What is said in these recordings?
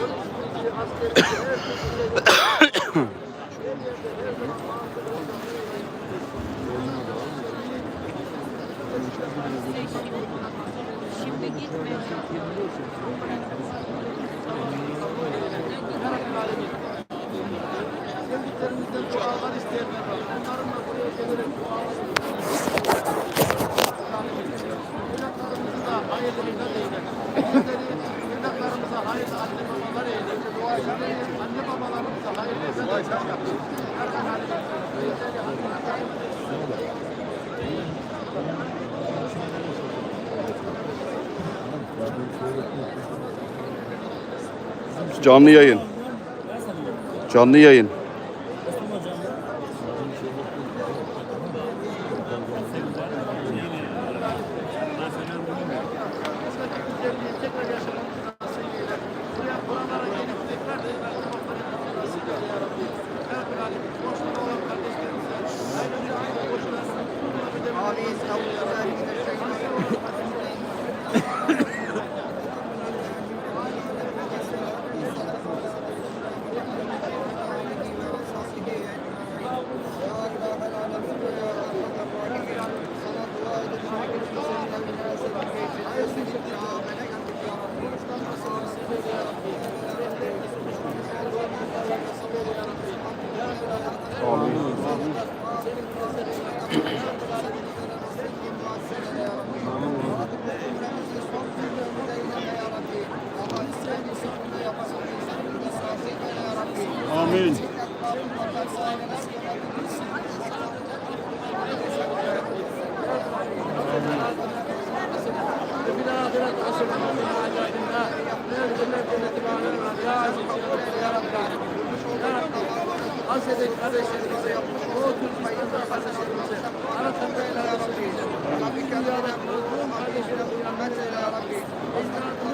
Şimdi gitme. Sevdiklerimizden dualar isteyenler var. Onların da buraya gelerek dualarını Evlatlarımızı da hayırlı anne babalarımıza hayırlı halde bizleri anne Canlı yayın. Canlı yayın. güzelliği tekrar yaşamamızı nasip eyle. Buraya buralara gelip tekrar رب Asya'daki kardeşlerimize, o Türkistan'da kardeşlerimize, Arap'tan böyle kardeşlerimize, dünyada bulunduğum kardeşlerimize rahmet eyle ya Rabbi.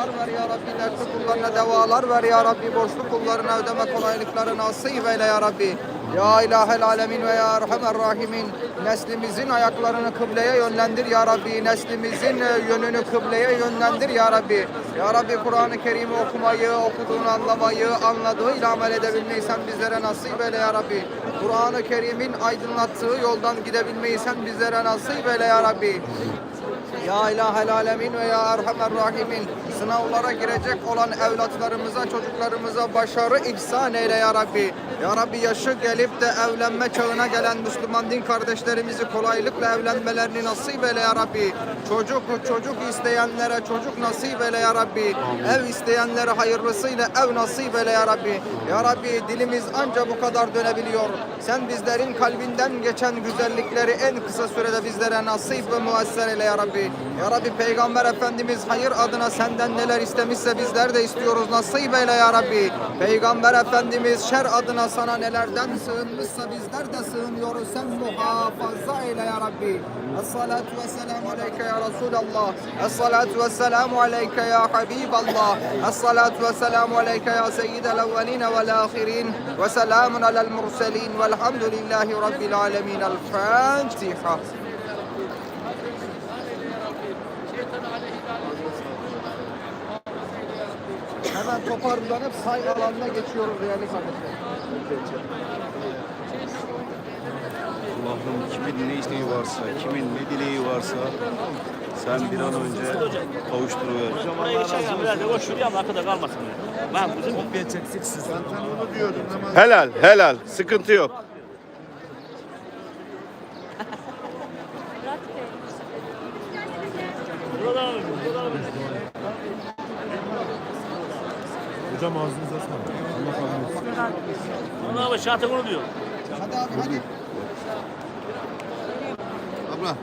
Şifalar ver ya Rabbi, dertli kullarına devalar ver ya Rabbi, borçlu kullarına ödeme kolaylıkları nasip eyle ya Rabbi. Ya ilahel alemin ve ya erhamer rahimin neslimizin ayaklarını kıbleye yönlendir ya Rabbi. Neslimizin e, yönünü kıbleye yönlendir ya Rabbi. Ya Rabbi Kur'an-ı Kerim'i okumayı, okuduğunu anlamayı, anladığıyla amel edebilmeyi sen bizlere nasip eyle ya Rabbi. Kur'an-ı Kerim'in aydınlattığı yoldan gidebilmeyi sen bizlere nasip eyle ya Rabbi. Ya ilahel alemin ve ya erhamer rahimin sınavlara girecek olan evlatlarımıza, çocuklarımıza başarı ihsan eyle ya Rabbi. Ya Rabbi yaşı gelip de evlenme çağına gelen Müslüman din kardeşlerimizi kolaylıkla evlenmelerini nasip eyle ya Rabbi. Çocuk çocuk isteyenlere çocuk nasip eyle ya Rabbi. Ev isteyenlere hayırlısıyla ev nasip eyle ya Rabbi. Ya Rabbi dilimiz anca bu kadar dönebiliyor. Sen bizlerin kalbinden geçen güzellikleri en kısa sürede bizlere nasip ve muesser eyle ya Rabbi. Ya Rabbi Peygamber Efendimiz hayır adına senden neler istemişse bizler de istiyoruz. Nasip eyle ya Rabbi. Peygamber Efendimiz şer adına sana nelerden sığınmışsa bizler de sığınıyoruz. Sen muhafaza eyle ya Rabbi. Es-salatu ve selamu aleyke ya Resulallah. Es-salatu ve selamu aleyke ya Habiballah. Es-salatu ve selamu aleyke ya seyyidel evveline vel ahirin. Ve selamun alel murselin. Velhamdülillahi Rabbil alemin. El Fatiha. Hemen toparlanıp say alanına geçiyoruz değerli kardeşler. Allah'ım kimin ne isteği varsa, kimin ne dileği varsa sen bir an önce kavuşturuver. Ben Helal, helal. Sıkıntı yok. Hocam ağzınıza sağlık. Allah kabul etsin. Ona abi şartı bunu diyor. Hadi abi hadi. Abla